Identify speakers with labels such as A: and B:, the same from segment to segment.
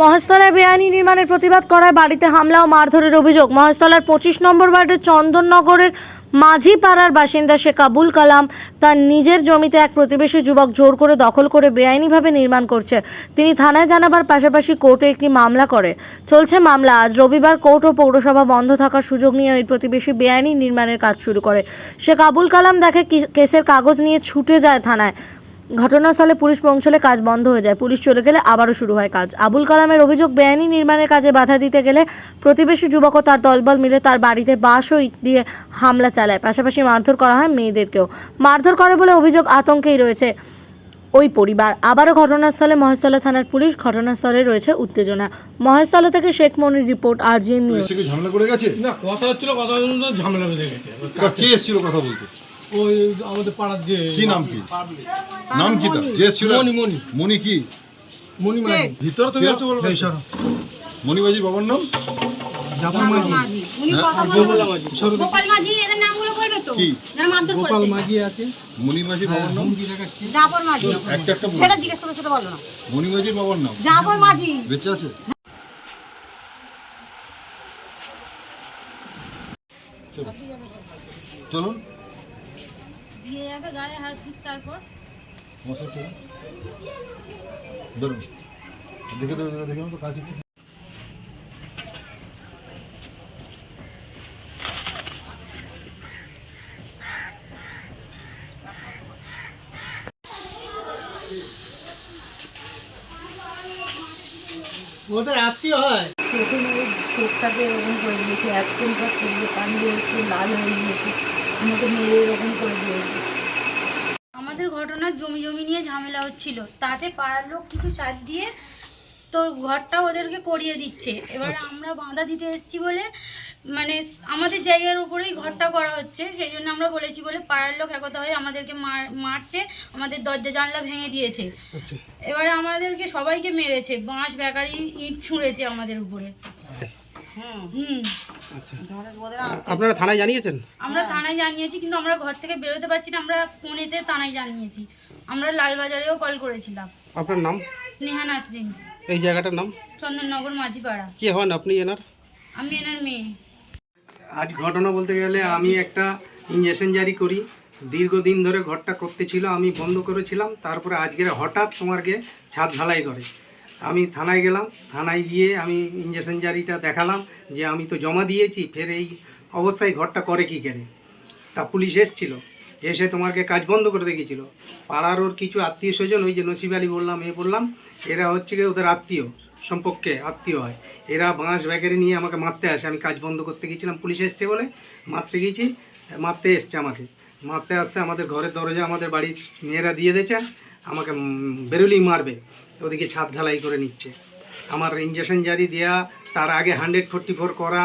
A: মহেশতলায় বেআইনি নির্মাণের প্রতিবাদ করায় বাড়িতে হামলা ও মারধরের অভিযোগ। মহাস্থলার পঁচিশ নম্বর ওয়ার্ডের চন্দননগরের মাঝি পাড়ার বাসিন্দা শেখ আবুল কালাম তার নিজের জমিতে এক প্রতিবেশী যুবক জোর করে দখল করে বেআইনিভাবে নির্মাণ করছে। তিনি থানায় জানাবার পাশাপাশি কোর্টে একটি মামলা করে। চলছে মামলা। আজ রবিবার কোর্ট ও পৌরসভা বন্ধ থাকার সুযোগ নিয়ে ওই প্রতিবেশী বেআইনি নির্মাণের কাজ শুরু করে। শেখ আবুল কালাম দেখে কেসের কাগজ নিয়ে ছুটে যায় থানায়। ঘটনাস্থলে পুলিশ পৌঁছলে কাজ বন্ধ হয়ে যায়। পুলিশ চলে গেলে আবারও শুরু হয় কাজ। আবুল কালামের অভিযোগ বেআইনি নির্মাণের কাজে বাধা দিতে গেলে প্রতিবেশী যুবক ও তার দলবল মিলে তার বাড়িতে বাঁশ ও ইট দিয়ে হামলা চালায়। পাশাপাশি মারধর করা হয় মেয়েদেরকেও। মারধর করে বলে অভিযোগ আতঙ্কেই রয়েছে ওই পরিবার। আবারও ঘটনাস্থলে মহেশতলা থানার পুলিশ ঘটনাস্থলে রয়েছে উত্তেজনা। মহেশতলা থেকে Sheikh Monir report R G news
B: ঝামেলা করে গেছে?
C: না কথা হচ্ছিল কথা ঝামেলা বেঁধে গেছে।
B: কে এসেছিল কথা বলতে?
C: ওই আমাদের পাড়ার যে
B: কি নাম কি? নাম কি তার? যে এসেছিল?
C: মণি, মণি।
B: মণি কি?
C: মানে ভিতরে তুমি
B: কে?
C: আছো বলবে
B: এই সরো। মণিবাজির বাবার নাম?
C: জাপান মাঝি।
D: উনি কথা
C: গোপাল
D: গোপাল মাঝি এদের নামগুলো বলবে তো?
B: কি?
D: যারা মারধর
C: গোপাল মাঝি আছে।
B: মণিবাজির বাবার নাম?
C: দেখাচ্ছি।
D: জাফর মাঝি।
B: একটা একটা
D: সেটা জিজ্ঞেস করতে সেটা বলো না।
B: মণিবাজির বাবার নাম?
D: জাফর মাঝি।
B: বেঁচে আছে? চলুন। চলুন
D: দিয়ে যাবে গায়ে হাত দিক তারপর।
B: মশাই চলুন ধরুন। দেখে দেবে দেখে তো কাজ একটু
C: ওদের আত্মীয় হয়।
A: চোখে মেরে চোখটাকে এরকম করে দিয়েছে একদম কাজ করলে পানি বেরোচ্ছে লাল হয়ে গিয়েছে। আমাকে মেরে এরকম করে দিয়েছে।
E: আমাদের ঘটনার জমি জমি নিয়ে ঝামেলা হচ্ছিল। তাতে পাড়ার লোক কিছু সাথ দিয়ে তো ঘরটা ওদেরকে করিয়ে দিচ্ছে। এবার আমরা বাঁধা দিতে এসেছি বলে মানে আমাদের জায়গার উপরেই ঘরটা করা হচ্ছে। সেই জন্য আমরা বলেছি বলে পাড়ার লোক একতা হয়ে আমাদেরকে মার মারছে আমাদের দরজা জানলা ভেঙে দিয়েছে। এবারে আমাদেরকে সবাইকে মেরেছে বাঁশ বেকারি ইট ছুঁড়েছে আমাদের উপরে। হুম।
F: আপনারা থানায় জানিয়েছেন?
E: আমরা থানায় জানিয়েছি কিন্তু আমরা ঘর থেকে বেরোতে পারছি না আমরা ফোনেতে থানায় জানিয়েছি। আমরা লালবাজারেও কল করেছিলাম।
F: আপনার নাম?
E: নেহা নাসরিন।
F: এই জায়গাটার নাম?
E: চন্দননগর মাঝিপাড়া।
F: কে হন আপনি এনার?
E: আমি এনার মেয়ে।
F: আজ ঘটনা বলতে গেলে আমি একটা ইঞ্জেকশন জারি করি। দীর্ঘদিন ধরে ঘরটা করতে ছিল আমি বন্ধ করেছিলাম। তারপরে আজকের হঠাৎ তোমারকে ছাদ ঢালাই করে। আমি থানায় গেলাম, থানায় গিয়ে আমি ইঞ্জেকশন জারিটা দেখালাম যে আমি তো জমা দিয়েছি, ফের এই অবস্থায় ঘরটা করে কি করে? তা পুলিশ এসছিল, এসে তোমাকে কাজ বন্ধ করে দেখেছিল পাড়ার ওর কিছু আত্মীয় স্বজন, ওই যে নসিব আলী বললাম, এ বললাম, এরা হচ্ছে কি ওদের আত্মীয়, সম্পর্কে আত্মীয় হয়। এরা বাঁশ ব্যাগেরে নিয়ে আমাকে মারতে আসে, আমি কাজ বন্ধ করতে গিয়েছিলাম, পুলিশ এসছে বলে মারতে গিয়েছি, মারতে এসছে আমাকে। মারতে আসতে আমাদের ঘরের দরজা আমাদের বাড়ির মেয়েরা দিয়ে দিয়েছে আমাকে বেরোলেই মারবে। ওদিকে ছাদ ঢালাই করে নিচ্ছে। আমার ইঞ্জেকশন জারি দেওয়া তার আগে হান্ড্রেড ফোরটি ফোর করা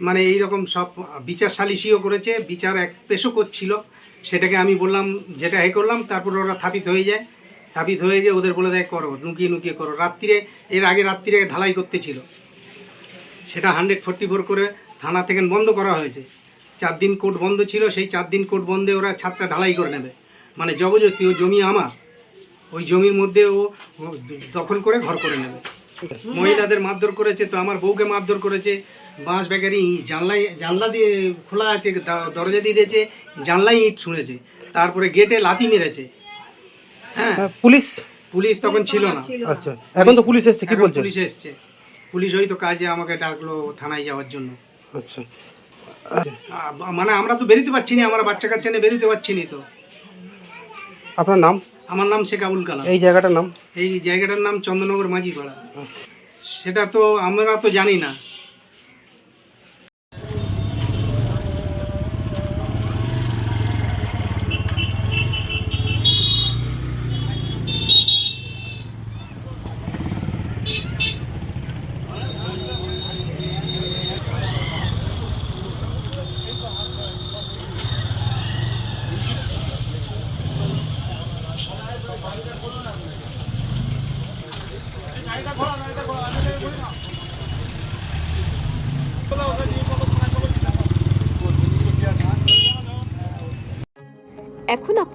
F: মানে এই রকম সব বিচার সালিশিও করেছে, বিচার এক পেশও করছিল। সেটাকে আমি বললাম, যেটা এ করলাম, তারপর ওরা থাপিত হয়ে যায়। থাপিত হয়ে গিয়ে ওদের বলে দেয়, করো, নুকিয়ে নুকিয়ে করো। রাত্রিরে, এর আগে রাত্রিরে ঢালাই করতে ছিল সেটা হান্ড্রেড ফোরটি ফোর করে থানা থেকে বন্ধ করা হয়েছে। চার দিন কোর্ট বন্ধ ছিল, সেই চার দিন কোর্ট বন্ধে ওরা ছাদটা ঢালাই করে নেবে। মানে জবরদস্তি ও জমি আমার। ওই জমির মধ্যে ও দখল করে ঘর করে নেবে। মহিলাদের মারধর করেছে তো আমার বউকে মারধর করেছে। বাঁশ বেকারি জানলাই জানলা দিয়ে খোলা আছে দরজা দিয়ে দিয়েছে জানলাই ইট ছুঁড়েছে। তারপরে গেটে লাথি মেরেছে। হ্যাঁ। পুলিশ?
A: পুলিশ তখন ছিল না।
F: আচ্ছা এখন তো পুলিশ এসছে কি বলছে
A: পুলিশ এসছে। পুলিশ হয়তো কাজে আমাকে ডাকলো থানায় যাওয়ার জন্য।
F: আচ্ছা।
A: মানে আমরা তো বেরোতে পারছি না আমার বাচ্চা কাচ্চা নিয়ে বেরোতে পারছি না তো।
F: আপনার নাম?
A: আমার নাম শেখ আবুল কালাম।
F: এই জায়গাটার নাম?
A: এই জায়গাটার নাম চন্দ্রনগর মাঝিপাড়া। সেটা তো আমরা তো জানি না।